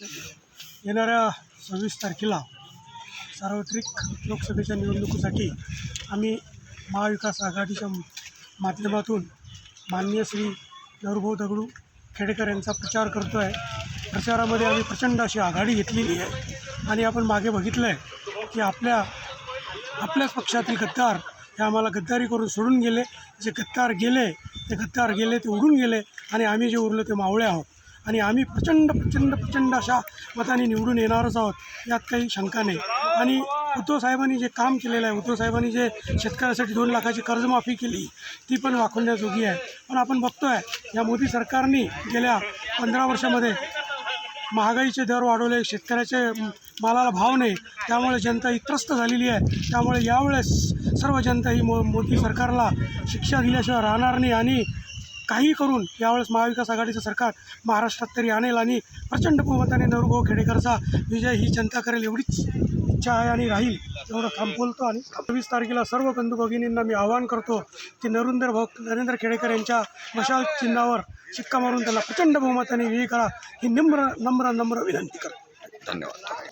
येणाऱ्या सव्वीस तारखेला सार्वत्रिक लोकसभेच्या निवडणुकीसाठी आम्ही महाविकास आघाडीच्या माध्यमातून माननीय श्री नरभाऊ दगडू खेडेकर यांचा प्रचार करतो आहे प्रचारामध्ये आम्ही प्रचंड अशी आघाडी घेतलेली आहे. आणि आपण मागे बघितलं आहे की आपल्या आपल्याच पक्षातील गद्दार हे आम्हाला गद्दारी करून सोडून गेले. जे गद्दार गेले ते गद्दार गेले ते उडून गेले. आणि आम्ही जे उरलो ते मावळे आहोत. आणि आम्ही प्रचंड प्रचंड प्रचंड अशा मताने निवडून येणारच आहोत यात काही शंका नाही. आणि उद्धव साहेबांनी जे काम केलेलं आहे उद्धव साहेबांनी जे शेतकऱ्यासाठी दोन लाखाची कर्जमाफी केली ती पण वाखवण्याजोगी आहे. पण आपण बघतो आहे या मोदी सरकारने गेल्या पंधरा वर्षामध्ये महागाईचे दर वाढवले शेतकऱ्याचे मालाला भाव नाही त्यामुळे जनता ही त्रस्त झालेली आहे. त्यामुळे यावेळेस सर्व जनता ही मो मोदी सरकारला शिक्षा दिल्याशिवाय राहणार नाही आणि काही करून यावेळेस महाविकास आघाडीचं सरकार महाराष्ट्रात तरी आणेल आणि प्रचंड बहुमताने नवरभाऊ खेडेकरचा विजय ही जनता करेल एवढीच इच्छा आहे आणि राहील. एवढं काम बोलतो आणि सव्वीस तारखेला सर्व बंधू भगिनींना मी आवाहन करतो की नरेंद्र भाऊ नरेंद्र खेडेकर यांच्या मशाल चिन्हावर शिक्का मारून त्यांना प्रचंड बहुमताने विजयी करा. ही नम्र नम्र नम्र विनंती करतो. धन्यवाद.